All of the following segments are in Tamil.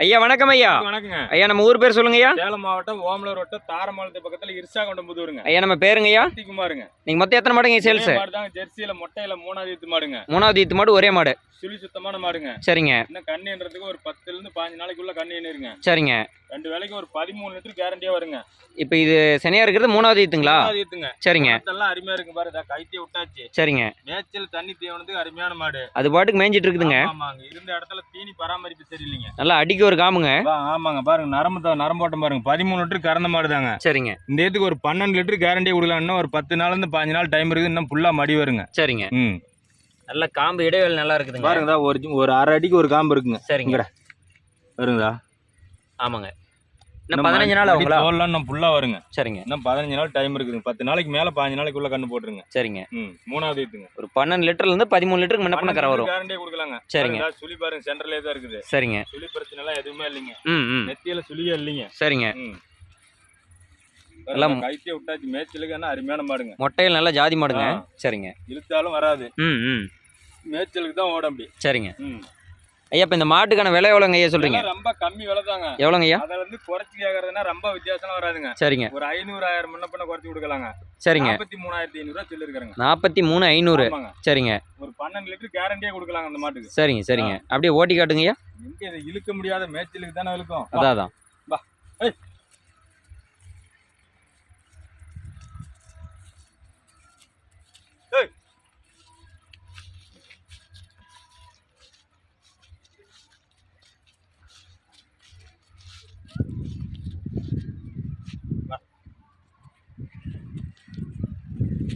ஐயா வணக்கம் ஐயா. வணக்கங்க. ஐயா நம்ம ஊர் பேர் சொல்லுங்க ஐயா. சேலம் மாவட்டம் ஓமலூர் வட்டம் தாரமாலத்து பக்கத்துல இருசாகொண்டம் புதூருங்க ஐயா நம்ம பேருங்க ஐயா. குமாருங்க நீங்க மொத்தம் எத்தனை மாடுங்க சேல்ஸ் ஜெர்சியில மொட்டையில மூணாவது ஈத்து மாடுங்க. மூணாவது ஈத்து மாடு ஒரே மாடு. சுழி சுத்தமான மாடுங்க சரிங்க. இன்னும் கண்ணின்றதுக்கு ஒரு பத்துல இருந்து பாஞ்சு நாளைக்குள்ள கண்ணி இருங்க சரிங்க. ரெண்டு வேலைக்கு ஒரு பதிமூணு லிட்டர் கேரண்டியா வருங்க. இப்போ இது சனியா இருக்கிறது மூணாவது ஈத்துங்களா? ஈத்துங்க. சரிங்க. எல்லாம் அருமையா இருக்கு பாரு இதா கைத்திய விட்டாச்சு. சரிங்க. மேய்ச்சல் தண்ணி தீவனத்துக்கு அருமையான மாடு. அது பாட்டுக்கு மேய்ஞ்சிட்டு இருக்குதுங்க ஆமா, ஆமாங்க. இருந்த இடத்துல தீனி பராமரிப்பு சரியில்லைங்க. நல்லா அடிக்க ஒரு காமுங்க ஆமாங்க. பாருங்க நரம்பு நரம்போட்டம் பாருங்க. பதிமூணு லிட்டர் கறந்த மாடு தாங்க சரிங்க. இந்த இதுக்கு ஒரு பன்னெண்டு லிட்டர் கேரண்டி கொடுக்கலாம் இன்னும் ஒரு பத்து நாள்ல இருந்து பாஞ்சு நாள் டைம் இருக்குது. இன்னும் ஃபுல்லா மடி வருங்க. சரிங்க. ம். நல்ல காம்பு இடைவேளை நல்லா இருக்குதுங்க. பாருங்கதா ஒரு ஒரு அரை அடிக்கு ஒரு காம்பு இருக்குங்க. சரிங்க. வருங்கதா ஆமாங்க. இன்னும் பதினஞ்சு நாள் ஆகுங்களா? தோல்லாம் இன்னும் ஃபுல்லா வருங்க. சரிங்க. இன்னும் பதினஞ்சு நாள் டைம் இருக்குதுங்க. பத்து நாளைக்கு மேல பாஞ்சு நாளைக்குள்ள கண்ணு போட்டுருங்க. சரிங்க. ம் மூணாவது இதுங்க. ஒரு பன்னெண்டு லிட்டர்ல இருந்து பதிமூணு லிட்டருக்கு முன்ன பண்ண கரை வரும். கேரண்டியே கொடுக்கலாங்க. சரிங்க. சுழி பாருங்க சென்டர்லயே தான் இருக்குது. சரிங்க. சுழி பிரச்சனை எல்லாம் எதுவுமே இல்லைங்க. ம் ம். நெத்தியில சுழியே இல்லைங்க. சரிங்க. ம். எல்லாம் கைத்திய விட்டாச்சு. மேய்ச்சலுக்கு என்ன அருமையான மாடுங்க. மொட்டையில் நல்லா ஜாதி மாடுங்க. சரிங்க. இழுத்தாலும் வராது. ம் ம். மேய்ச்சலுக்கு தான் ஓட அப்படி சரிங்க. ம். ஐயா இப்போ இந்த மாட்டுக்கான விலை எவ்வளோங்க ஐயா சொல்றீங்க? இதெல்லாம் ரொம்ப கம்மி விலை தாங்க. எவ்வளோங்க ஐயா? அதை வந்து குறைச்சி கேக்குறதுன்னா ரொம்ப வித்தியாசம் வராதுங்க. சரிங்க. ஒரு ஐநூறு ஆயிரம் முன்ன பண்ண குறைச்சி கொடுக்கலாங்க. சரிங்க. நாற்பத்தி மூணாயிரத்தி ஐநூறுரூவா சொல்லிருக்காங்க நாற்பத்தி மூணு ஐநூறு. சரிங்க. ஒரு பன்னெண்டு லிட்டர் கேரண்டியா கொடுக்கலாங்க அந்த மாட்டுக்கு. சரிங்க சரிங்க. அப்படியே ஓட்டி காட்டுங்க ஐயா. எங்க இழுக்க முடியாத மேய்ச்சலுக்கு தானே இழுக்கும். அதான்.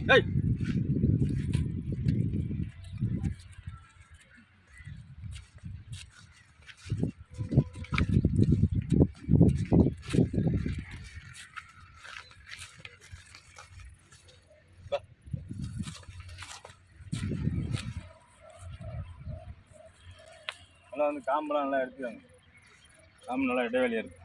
ஏய். நல்லா வந்து காம்பெல்லாம் நல்லா எடுத்துக்காங்க காம்பு நல்லா இடைவெளியா இருக்கு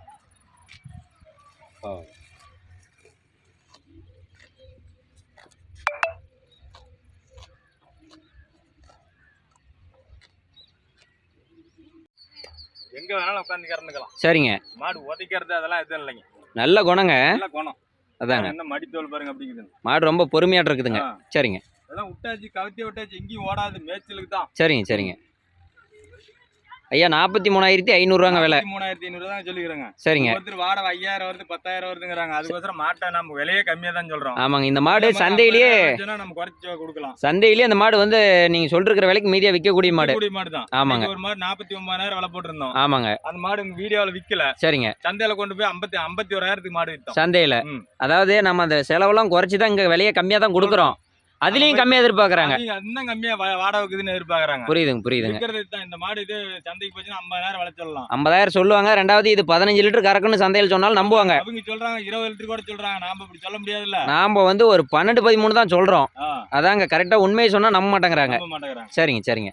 எங்க வேணாலும் உட்காந்து கறந்துக்கலாம். சரிங்க. மாடு உதைக்கிறது அதெல்லாம் எதுவும் இல்லைங்க. நல்ல குணங்க. நல்ல குணம். அதாங்க. என்ன மடித்தோல் பாருங்க அப்படிங்குது மாடு ரொம்ப பொறுமையாட்டு இருக்குதுங்க. சரிங்க. அதெல்லாம் விட்டாச்சு கவுத்திய விட்டாச்சு எங்கேயும் ஓடாது மேய்ச்சலுக்கு தான். சரிங்க சரிங்க. ஐயா நாற்பத்தி மூணாயிரத்தி ஐநூறுரூவாங்க விலை. மூணாயிரத்தி ஐநூறு தான் சொல்லிக்கிறேங்க. சரிங்க. ஒருத்தர் வாடகை ஐயாயிரம் வருது பத்தாயிரம் வருதுங்கிறாங்க அதுக்கோசரம் மாட்டை நம்ம விலையே கம்மியா தான் சொல்றோம். ஆமாங்க இந்த மாடு சந்தையிலேயே நம்ம குறைச்சு கொடுக்கலாம். சந்தையிலேயே அந்த மாடு வந்து நீங்கள் சொல்லிருக்கிற விலைக்கு மீதியாக விற்கக்கூடிய மாடு. கூடிய மாடு தான் ஆமாங்க. ஒரு மாடு நாற்பத்தி ஒன்பதாயிரம் விலை போட்டிருந்தோம். ஆமாங்க. அந்த மாடு வீடியோவில் விக்கல. சரிங்க. சந்தையில கொண்டு போய் ஐம்பத்தி ஐம்பத்தி ஓராயிரத்துக்கு மாடு வித்தோம். சந்தையில். அதாவது நம்ம அந்த செலவெல்லாம் குறைச்சி தான் இங்கே விலையை கம்மியாக தான் கொடுக்குறோம். அதுலேயும் கம்மியாக எதிர்பார்க்குறாங்க. இன்னும் கம்மியா வா- வாடகை இருக்குதுன்னு எதிர்பார்க்கறாங்க. புரியுதுங்க புரியுதுங்க. இந்த மாடு இது சந்தைக்கு போச்சுன்னா ஐம்பதாயிரம் விலை சொல்லலாம் ஐம்பதாயிரம் சொல்லுவாங்க ரெண்டாவது இது பதினஞ்சு லிட்டர் கறக்குன்னு சந்தையில் சொன்னாலும் நம்புவாங்க. அவங்க சொல்றாங்க இருபது லிட்டர் கூட சொல்றாங்க. நாம இப்படி சொல்ல முடியாதுல்ல. நாம் வந்து ஒரு பன்னெண்டு பதிமூணு தான் சொல்கிறோம் ஆ, அதாங்க கரெக்டாக உண்மையை மாட்டேங்கிறாங்க. நம்ப மாட்டேங்கிறாங்க. சரிங்க சரிங்க.